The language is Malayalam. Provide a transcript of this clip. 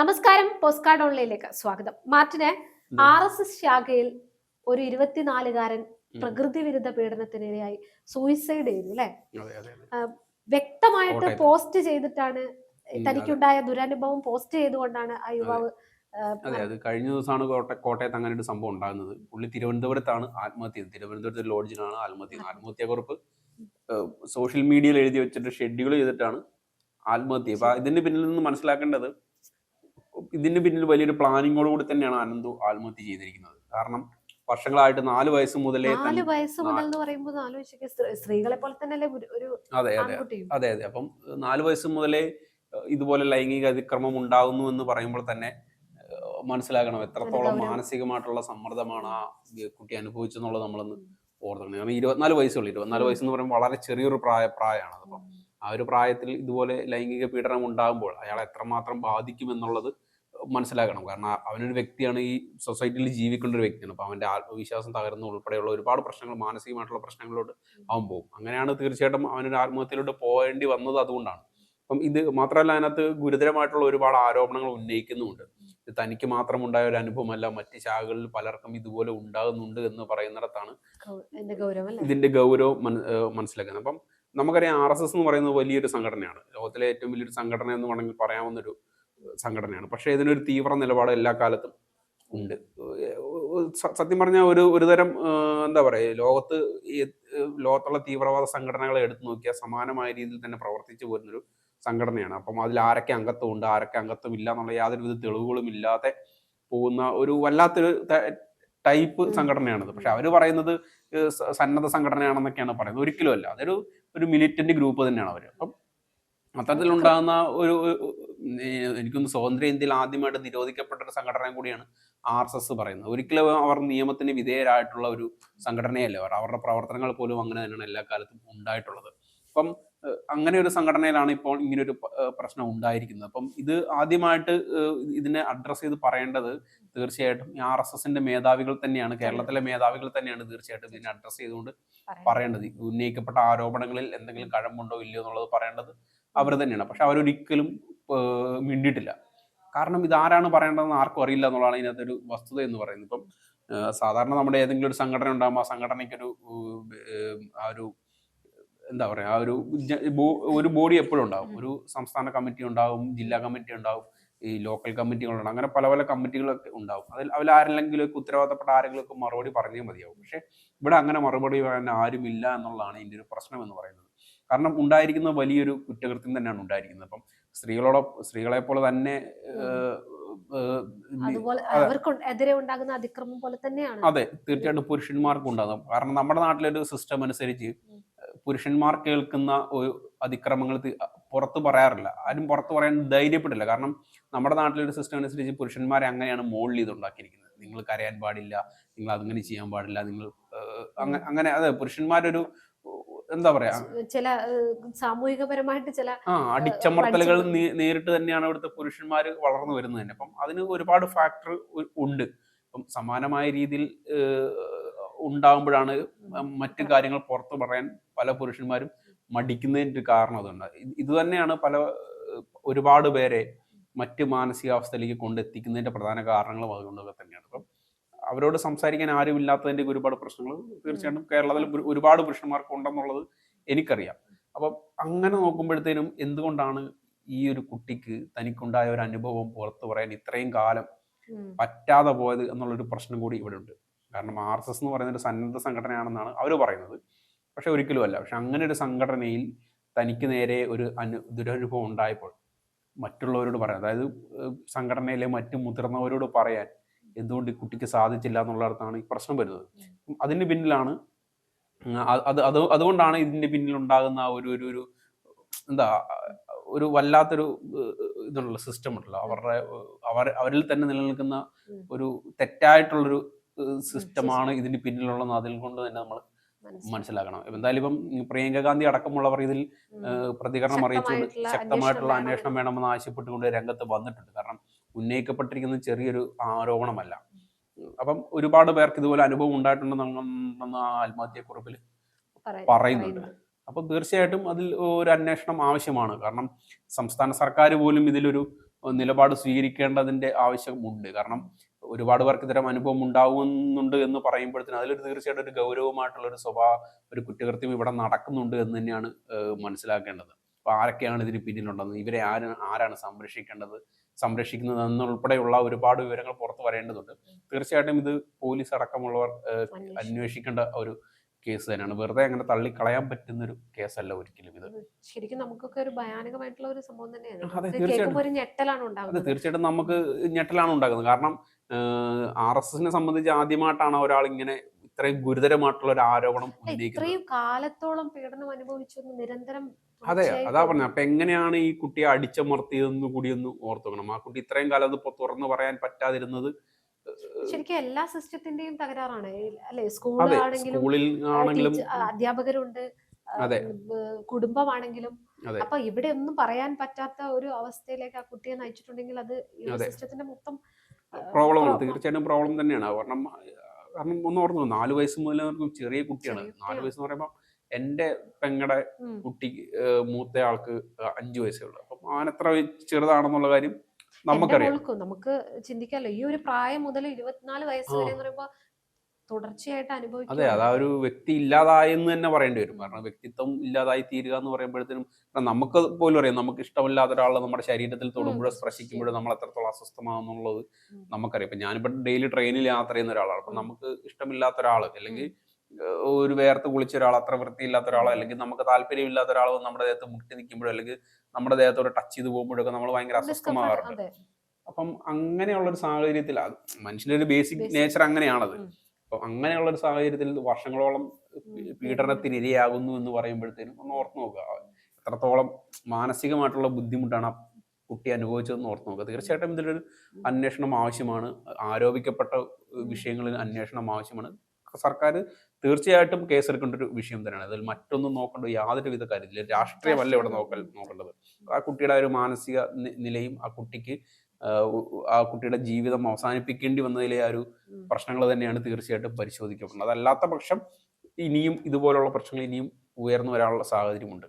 നമസ്കാരം പോസ്റ്റ് കാർഡ് ഓൺലൈനിലേക്ക് സ്വാഗതം. മാർട്ടിന് ആർ എസ് എസ് ശാഖയിൽ ഒരു ഇരുപത്തിനാലുകാരൻ. പ്രകൃതി വിരുദ്ധ പീഡനത്തിനിരയായി സൂയിസൈഡ് ചെയ്തു അല്ലെ. വ്യക്തമായിട്ട് പോസ്റ്റ് ചെയ്തിട്ടാണ് തനിക്കുണ്ടായ ദുരനുഭവം പോസ്റ്റ് ചെയ്തുകൊണ്ടാണ് ആ യുവാവ് അതെ അത് കഴിഞ്ഞ ദിവസമാണ് കോട്ട കോട്ടയത്ത് അങ്ങനെ ഒരു സംഭവം ഉണ്ടാകുന്നത്. പുള്ളി തിരുവനന്തപുരത്താണ് ആത്മഹത്യ ചെയ്തത്. തിരുവനന്തപുരത്ത് ലോഡ്ജിലാണ് ആത്മഹത്യ ചെയ്തത്. ആത്മഹത്യക്കുറിപ്പ് സോഷ്യൽ മീഡിയയിൽ എഴുതി വെച്ചിട്ട് ഷെഡ്യൂൾ ചെയ്തിട്ടാണ് ആത്മഹത്യ അപ്പൊ ഇതിന് പിന്നിൽ നിന്ന് മനസ്സിലാക്കേണ്ടത് ഇതിന് പിന്നിൽ വലിയൊരു പ്ലാനിങ്ങോട് കൂടി തന്നെയാണ് അനന്തു ആത്മഹത്യ ചെയ്തിരിക്കുന്നത്. കാരണം വർഷങ്ങളായിട്ട് നാല് വയസ്സ് മുതലേ നാല് വയസ്സ് മുതൽ എന്ന് പറയുമ്പോൾ സ്ത്രീകളെ പോലെ തന്നെയല്ലേ ഒരു- അതെ അതെ. അതെ അതെ. അപ്പം നാല് വയസ്സ് മുതലേ ഇതുപോലെ ലൈംഗിക അതിക്രമം ഉണ്ടാകുന്നു എന്ന് പറയുമ്പോൾ തന്നെ മനസ്സിലാക്കണം എത്രത്തോളം. മാനസികമായിട്ടുള്ള സമ്മർദ്ദമാണ് ആ കുട്ടി അനുഭവിച്ചെന്നുള്ളത് നമ്മളൊന്ന് ഓർത്തണം. കാരണം ഇരുപത്തിനാല് വയസ്സുള്ളൂ. ഇരുപത്തിനാല് വയസ്സ് എന്ന് പറയുമ്പോൾ വളരെ ചെറിയൊരു പ്രായ പ്രായമാണ്. അപ്പം ആ ഒരു പ്രായത്തിൽ ഇതുപോലെ ലൈംഗിക പീഡനം ഉണ്ടാകുമ്പോൾ അയാളെ എത്രമാത്രം ബാധിക്കുമെന്നുള്ളത് മനസ്സിലാക്കണം. കാരണം അവനൊരു വ്യക്തിയാണ് ഈ സൊസൈറ്റിയിൽ ജീവിക്കേണ്ട ഒരു വ്യക്തിയാണ്. അപ്പോൾ അവന്റെ ആത്മവിശ്വാസം തകർന്നു ഉൾപ്പെടെയുള്ള ഒരുപാട് പ്രശ്നങ്ങൾ മാനസികമായിട്ടുള്ള പ്രശ്നങ്ങളോട് അവൻ പോകും. അങ്ങനെയാണ് തീർച്ചയായിട്ടും അവനൊരു ആത്മഹത്യയിലോട്ട് പോകേണ്ടി വന്നത് അതുകൊണ്ടാണ്. അപ്പം ഇത് മാത്രമല്ല അതിനകത്ത് ഗുരുതരമായിട്ടുള്ള ഒരുപാട് ആരോപണങ്ങൾ ഉന്നയിക്കുന്നുമുണ്ട്. ഇത് തനിക്ക് മാത്രം ഉണ്ടായ ഒരു അനുഭവമല്ല മറ്റ് ശാഖകളിൽ പലർക്കും ഇതുപോലെ ഉണ്ടാകുന്നുണ്ട് എന്ന് പറയുന്നിടത്താണ് ഇതിന്റെ ഗൗരവം മനസ്സിലാക്കുന്നത്. അപ്പം നമുക്കറിയാം ആർ എസ് എസ് എന്ന് പറയുന്നത് വലിയൊരു സംഘടനയാണ്. ലോകത്തിലെ ഏറ്റവും വലിയൊരു സംഘടന എന്ന് വേണമെങ്കിൽ പറയാവുന്നൊരു സംഘടനയാണ്. പക്ഷേ ഇതിനൊരു തീവ്ര നിലപാട് എല്ലാ കാലത്തും ഉണ്ട്. സത്യം പറഞ്ഞാൽ ഒരു ഒരുതരം എന്താ പറയുക ലോകത്ത് ലോകത്തുള്ള തീവ്രവാദ സംഘടനകളെ എടുത്തു നോക്കിയാൽ സമാനമായ രീതിയിൽ തന്നെ പ്രവർത്തിച്ചു പോരുന്നൊരു സംഘടനയാണ്. അപ്പം അതിൽ ആരൊക്കെ അംഗത്വം ഉണ്ട് ആരൊക്കെ അംഗത്വം ഇല്ല എന്നുള്ള യാതൊരുവിധ തെളിവുകളും ഇല്ലാതെ പോകുന്ന ഒരു വല്ലാത്തൊരു ടൈപ്പ്. സംഘടനയാണത്. പക്ഷെ അവർ പറയുന്നത് സന്നദ്ധ സംഘടനയാണെന്നൊക്കെയാണ് പറയുന്നത്. ഒരിക്കലും അല്ല. അതൊരു ഒരു മിലിറ്റന്റ് ഗ്രൂപ്പ് തന്നെയാണ് അവർ അപ്പം അത്തരത്തിലുണ്ടാകുന്ന ഒരു എനിക്കൊന്ന് സ്വതന്ത്ര ഇന്ത്യയിൽ ആദ്യമായിട്ട് നിരോധിക്കപ്പെട്ട ഒരു സംഘടന കൂടിയാണ് ആർ എസ് എസ് പറയുന്നത്. ഒരിക്കലും അവർ നിയമത്തിന് വിധേയരായിട്ടുള്ള ഒരു സംഘടനയല്ല. അവർ അവരുടെ പ്രവർത്തനങ്ങൾ പോലും അങ്ങനെ തന്നെയാണ് എല്ലാ കാലത്തും ഉണ്ടായിട്ടുള്ളത്. അപ്പം അങ്ങനെ ഒരു സംഘടനയിലാണ് ഇപ്പോൾ ഇങ്ങനെ ഒരു പ്രശ്നം ഉണ്ടായിരിക്കുന്നത്. അപ്പം ഇത് ആദ്യമായിട്ട് ഇതിനെ അഡ്രസ്സ് ചെയ്ത് പറയേണ്ടത് തീർച്ചയായിട്ടും ആർ എസ് എസിന്റെ മേധാവികൾ തന്നെയാണ്. കേരളത്തിലെ മേധാവികൾ തന്നെയാണ് തീർച്ചയായിട്ടും ഇതിനെ അഡ്രസ്സ് ചെയ്തുകൊണ്ട് പറയാം. പറയേണ്ടത്. ഉന്നയിക്കപ്പെട്ട ആരോപണങ്ങളിൽ എന്തെങ്കിലും കഴമ്പുണ്ടോ ഇല്ലയോ എന്നുള്ളത് പറയേണ്ടത് അവർ തന്നെയാണ്. പക്ഷെ അവരൊരിക്കലും മിണ്ടിയിട്ടില്ല. കാരണം ഇതാരാണ് പറയേണ്ടതെന്ന് ആർക്കും അറിയില്ല എന്നുള്ളതാണ് ഇതിനകത്തൊരു വസ്തുത എന്ന് പറയുന്നത്. ഇപ്പം സാധാരണ നമ്മുടെ ഏതെങ്കിലും ഒരു സംഘടന ഉണ്ടാകുമ്പോൾ ആ സംഘടനയ്ക്കൊരു ആ ഒരു എന്താ പറയുക ആ ഒരു ഒരു ബോഡി എപ്പോഴും ഉണ്ടാവും. ഒരു സംസ്ഥാന കമ്മിറ്റി ഉണ്ടാവും ജില്ലാ കമ്മിറ്റി ഉണ്ടാവും ഈ ലോക്കൽ കമ്മിറ്റികളുണ്ട് അങ്ങനെ പല പല കമ്മിറ്റികളൊക്കെ ഉണ്ടാവും. അതിൽ അതിൽ ആരെങ്കിലും ഒക്കെ ഉത്തരവാദിത്തപ്പെട്ട ആരെങ്കിലും ഒക്കെ മറുപടി പറഞ്ഞേ മതിയാവും. പക്ഷെ ഇവിടെ അങ്ങനെ മറുപടി പറയാൻ ആരുമില്ല എന്നുള്ളതാണ് ഇതിന്റെ ഒരു പ്രശ്നം എന്ന് പറയുന്നത്. കാരണം ഉണ്ടായിരിക്കുന്ന വലിയൊരു കുറ്റകൃത്യം തന്നെയാണ് ഉണ്ടായിരിക്കുന്നത്. അപ്പം സ്ത്രീകളോട് സ്ത്രീകളെ പോലെ തന്നെ അതുപോലെ. അവർക്ക് എതിരെ ഉണ്ടാകുന്ന അതിക്രമം പോലെ തന്നെയാണ്. അതെ തീർച്ചയായിട്ടും പുരുഷന്മാർക്കും ഉണ്ടാകും. കാരണം നമ്മുടെ നാട്ടിലൊരു സിസ്റ്റം അനുസരിച്ച് പുരുഷന്മാർ കേൾക്കുന്ന ഒരു അതിക്രമങ്ങൾ പുറത്ത് പറയാറില്ല. ആരും പുറത്ത് പറയാൻ ധൈര്യപ്പെടില്ല. കാരണം നമ്മുടെ നാട്ടിലൊരു സിസ്റ്റം അനുസരിച്ച് പുരുഷന്മാരെ അങ്ങനെയാണ് മോൾഡ് ചെയ്ത് ഉണ്ടാക്കിയിരിക്കുന്നത്. നിങ്ങൾ കരയാൻ പാടില്ല നിങ്ങൾ അതങ്ങനെ ചെയ്യാൻ പാടില്ല നിങ്ങൾ അങ്ങനെ അതെ പുരുഷന്മാരൊരു എന്താ പറയാ? ചില സാമൂഹികപരമായിട്ട് ചില അടിച്ചമർത്തലുകൾ നേരിട്ട് തന്നെയാണ് ഇവിടുത്തെ പുരുഷന്മാർ വളർന്നു വരുന്നത് തന്നെ. അപ്പം അതിന് ഒരുപാട് ഫാക്ടർ ഉണ്ട്. അപ്പം സമാനമായ രീതിയിൽ ഉണ്ടാകുമ്പോഴാണ് മറ്റു കാര്യങ്ങൾ പുറത്തു പറയാൻ പല പുരുഷന്മാരും മടിക്കുന്നതിന്റെ ഒരു കാരണം അതുണ്ട്. ഇത് തന്നെയാണ് പല ഒരുപാട് പേരെ മറ്റ് മാനസികാവസ്ഥയിലേക്ക് കൊണ്ടെത്തിക്കുന്നതിന്റെ പ്രധാന കാരണങ്ങളും അതുകൊണ്ടൊക്കെ തന്നെയാണ്. അവരോട് സംസാരിക്കാൻ ആരും ഇല്ലാത്തതിന്റെ ഒരുപാട് പ്രശ്നങ്ങൾ. തീർച്ചയായിട്ടും കേരളത്തിൽ ഒരു- ഒരുപാട് പുരുഷന്മാർക്ക് ഉണ്ടെന്നുള്ളത് എനിക്കറിയാം. അപ്പം അങ്ങനെ നോക്കുമ്പോഴത്തേനും എന്തുകൊണ്ടാണ് ഈ ഒരു കുട്ടിക്ക് തനിക്കുണ്ടായ ഒരു അനുഭവം പുറത്തു പറയാൻ ഇത്രയും കാലം പറ്റാതെ പോയത് എന്നുള്ളൊരു പ്രശ്നം കൂടി ഇവിടെ ഉണ്ട് കാരണം ആർ എസ് എസ് എന്ന് പറയുന്ന ഒരു സന്നദ്ധ സംഘടനയാണെന്നാണ് അവർ പറയുന്നത്. പക്ഷെ ഒരിക്കലും അല്ല. പക്ഷെ അങ്ങനെ ഒരു സംഘടനയിൽ തനിക്ക് നേരെ ഒരു അനു ദുരനുഭവം ഉണ്ടായപ്പോൾ മറ്റുള്ളവരോട് പറയാൻ അതായത് സംഘടനയിലെ മറ്റു മുതിർന്നവരോട് പറയാൻ എന്തുകൊണ്ട് കുട്ടിക്ക് സാധിച്ചില്ല എന്നുള്ളിടത്താണ് ഈ പ്രശ്നം വരുന്നത്. അതിന് പിന്നിലാണ് അത് അത് അതുകൊണ്ടാണ് ഇതിന്റെ പിന്നിലുണ്ടാകുന്ന ഒരു ഒരു ഒരു എന്താ ഒരു വല്ലാത്തൊരു ഇതുള്ള സിസ്റ്റം ഉണ്ടല്ലോ. അവരുടെ അവർ അവരിൽ തന്നെ നിലനിൽക്കുന്ന. ഒരു തെറ്റായിട്ടുള്ളൊരു സിസ്റ്റമാണ് ഇതിന് പിന്നിലുള്ളതെന്ന് അതിൽ കൊണ്ട് തന്നെ നമ്മൾ മനസ്സിലാക്കണം. എന്തായാലും ഇപ്പം പ്രിയങ്ക ഗാന്ധി അടക്കമുള്ളവർ ഇതിൽ പ്രതികരണം അറിയിച്ചുകൊണ്ട് ശക്തമായിട്ടുള്ള അന്വേഷണം വേണമെന്ന് ആവശ്യപ്പെട്ടുകൊണ്ട് രംഗത്ത് വന്നിട്ടുണ്ട്. കാരണം ഉന്നയിക്കപ്പെട്ടിരിക്കുന്നത് ചെറിയൊരു ആരോപണമല്ല. അപ്പം ഒരുപാട് പേർക്ക് ഇതുപോലെ അനുഭവം ഉണ്ടായിട്ടുണ്ടെന്ന് ആ ആത്മഹത്യക്കുറിപ്പിൽ പറയ- പറയുന്നുണ്ട്. അപ്പം തീർച്ചയായിട്ടും അതിൽ ഒരു അന്വേഷണം ആവശ്യമാണ്. കാരണം സംസ്ഥാന സർക്കാർ പോലും ഇതിലൊരു നിലപാട് സ്വീകരിക്കേണ്ടതിന്റെ ആവശ്യമുണ്ട്. കാരണം ഒരുപാട് പേർക്ക് ഇത്തരം അനുഭവം ഉണ്ടാവുന്നുണ്ട് എന്ന് പറയുമ്പോഴത്തേനും അതിലൊരു തീർച്ചയായിട്ടും ഒരു ഗൗരവമായിട്ടുള്ള ഒരു സ്വഭാവ ഒരു കുറ്റകൃത്യം ഇവിടെ നടക്കുന്നുണ്ട് എന്ന് തന്നെയാണ് മനസ്സിലാക്കേണ്ടത്. അപ്പൊ ആരൊക്കെയാണ് ഇതിന് പിന്നിലുണ്ടെന്ന് ഇവരെ ആര് ആരാണ് സംരക്ഷിക്കേണ്ടത് സംരക്ഷിക്കുന്നത് എന്നുൾപ്പെടെയുള്ള ഒരുപാട് വിവരങ്ങൾ പുറത്തു വരേണ്ടതുണ്ട് തീർച്ചയായിട്ടും ഇത് പോലീസ് അടക്കമുള്ളവർ അന്വേഷിക്കേണ്ട ഒരു കേസ് തന്നെയാണ്. വെറുതെ അങ്ങനെ തള്ളിക്കളയാൻ പറ്റുന്ന ഒരു കേസല്ല ഒരിക്കലും ഇത്. ശരിക്കും നമുക്കൊക്കെ ഒരു ഭയാനകമായിട്ടുള്ള ഒരു സംഭവം തന്നെയാണ്. അതെ, തീർച്ചയായിട്ടും. ഉണ്ടാകുന്നത്. തീർച്ചയായിട്ടും നമുക്ക് ഞെട്ടലാണ് ഉണ്ടാക്കുന്നത് കാരണം ആർ എസ് എസിനെ സംബന്ധിച്ച് ആദ്യമായിട്ടാണ് ഒരാൾ ഇങ്ങനെ ഇത്രയും ഗുരുതരമായിട്ടുള്ള ഒരു ആരോപണം ഉന്നയിക്കുന്നത്. ഇത്രയും കാലത്തോളം പീഡനം അനുഭവിച്ചു നിരന്തരം അതെ അതാ പറഞ്ഞ. അപ്പൊ എങ്ങനെയാണ് ഈ കുട്ടിയെ അടിച്ചമർത്തിയതെന്ന് കൂടിയൊന്ന് ഒന്ന് ഓർത്തു ആ കുട്ടി ഇത്രയും കാലം അത് തുറന്നു പറയാൻ പറ്റാതിരുന്നത് ശരിക്കും എല്ലാ സിസ്റ്റത്തിന്റെയും തകരാറാണ്. അല്ലെ സ്കൂളിൽ ആണെങ്കിലും അധ്യാപകരുണ്ട്. കുടുംബമാണെങ്കിലും. അപ്പൊ ഇവിടെ ഒന്നും പറയാൻ പറ്റാത്ത ഒരു അവസ്ഥയിലേക്ക് ആ കുട്ടിയെ നയിച്ചിട്ടുണ്ടെങ്കിൽ അത് സിസ്റ്റത്തിന്റെ മൊത്തം പ്രോബ്ലമാണ് പ്രോബ്ലം ആണ്. തീർച്ചയായിട്ടും പ്രോബ്ലം തന്നെയാണ്. കാരണം കാരണം ഒന്ന് ഓർന്നു നാല് വയസ്സ് മുതൽ ചെറിയ കുട്ടിയാണ്. നാല് വയസ്സ് എന്ന് പറയുമ്പോൾ എന്റെ പെങ്ങടെ കുട്ടി മൂത്ത ആൾക്ക് അഞ്ചു വയസ്സേ ഉള്ളൂ. അപ്പം എത്ര ചെറുതാണെന്നുള്ള കാര്യം നമുക്കറിയാം. നമുക്ക് ചിന്തിക്കാമല്ലോ ഈ ഒരു പ്രായം മുതൽ ഇരുപത്തിനാല് വയസ്സ് വരെ എന്ന് പറയുമ്പോൾ തുടർച്ചയായിട്ട് അതെ അത് അതാ ഒരു വ്യക്തി ഇല്ലാതായെന്ന് തന്നെ പറയേണ്ടി വരും. കാരണം വ്യക്തിത്വം ഇല്ലാതായി തീരുക എന്ന് പറയുമ്പോഴത്തേനും നമുക്ക് പോലും അറിയാം നമുക്ക് ഇഷ്ടമില്ലാത്ത ഒരാൾ നമ്മുടെ ശരീരത്തിൽ തൊടുമ്പോഴോ സ്പർശിക്കുമ്പോഴും നമ്മൾ എത്രത്തോളം അസ്വസ്ഥമാകുന്നുള്ളത്. നമുക്കറിയാം. ഇപ്പൊ ഞാനിപ്പോ ഡെയിലി ട്രെയിനിൽ യാത്ര ചെയ്യുന്ന ഒരാളാണ്. അപ്പൊ നമുക്ക് ഇഷ്ടമില്ലാത്ത ഒരാൾ അല്ലെങ്കിൽ ഒരു വേർത്ത് കുളിച്ച ഒരാൾ അത്ര വൃത്തിയില്ലാത്ത ഒരാളോ അല്ലെങ്കിൽ നമുക്ക് താല്പര്യമില്ലാത്ത ഒരാളോ നമ്മുടെ ദേഹത്ത് മുട്ടി നിൽക്കുമ്പോഴോ അല്ലെങ്കിൽ നമ്മുടെ ദേഹത്തോട് ടച്ച് ചെയ്ത് പോകുമ്പോഴൊക്കെ നമ്മൾ ഭയങ്കര അസ്വസ്ഥമാവാറുണ്ട് അപ്പം അങ്ങനെയുള്ള ഒരു സാഹചര്യത്തിൽ മനുഷ്യന്റെ ഒരു ബേസിക് നേച്ചർ അങ്ങനെയാണത്. അപ്പൊ അങ്ങനെയുള്ള ഒരു സാഹചര്യത്തിൽ വർഷങ്ങളോളം. പീഡനത്തിന് ഇരയാകുന്നു എന്ന് പറയുമ്പോഴത്തേനും ഒന്ന് ഓർത്ത് നോക്കുക. എത്രത്തോളം മാനസികമായിട്ടുള്ള ബുദ്ധിമുട്ടാണ് ആ കുട്ടി അനുഭവിച്ചതെന്ന് ഓർത്ത് നോക്കുക. തീർച്ചയായിട്ടും ഇതിലൊരു അന്വേഷണം ആവശ്യമാണ്. ആരോപിക്കപ്പെട്ട വിഷയങ്ങളിൽ അന്വേഷണം ആവശ്യമാണ്. സർക്കാർ തീർച്ചയായിട്ടും കേസെടുക്കേണ്ട ഒരു വിഷയം തന്നെയാണ്. അതിൽ മറ്റൊന്നും നോക്കേണ്ട യാതൊരു വിധ കാര്യത്തില്ല രാഷ്ട്രീയമല്ല ഇവിടെ നോക്കൽ നോക്കേണ്ടത്. ആ കുട്ടിയുടെ ഒരു മാനസിക നിലയും ആ കുട്ടിക്ക് ആ കുട്ടിയുടെ ജീവിതം അവസാനിപ്പിക്കേണ്ടി വന്നതിലെ ആ ഒരു. പ്രശ്നങ്ങൾ തന്നെയാണ് തീർച്ചയായിട്ടും പരിശോധിക്കപ്പെടുന്നത്. അതല്ലാത്ത പക്ഷം ഇനിയും ഇതുപോലുള്ള പ്രശ്നങ്ങൾ ഇനിയും ഉയർന്നു വരാനുള്ള സാഹചര്യമുണ്ട്.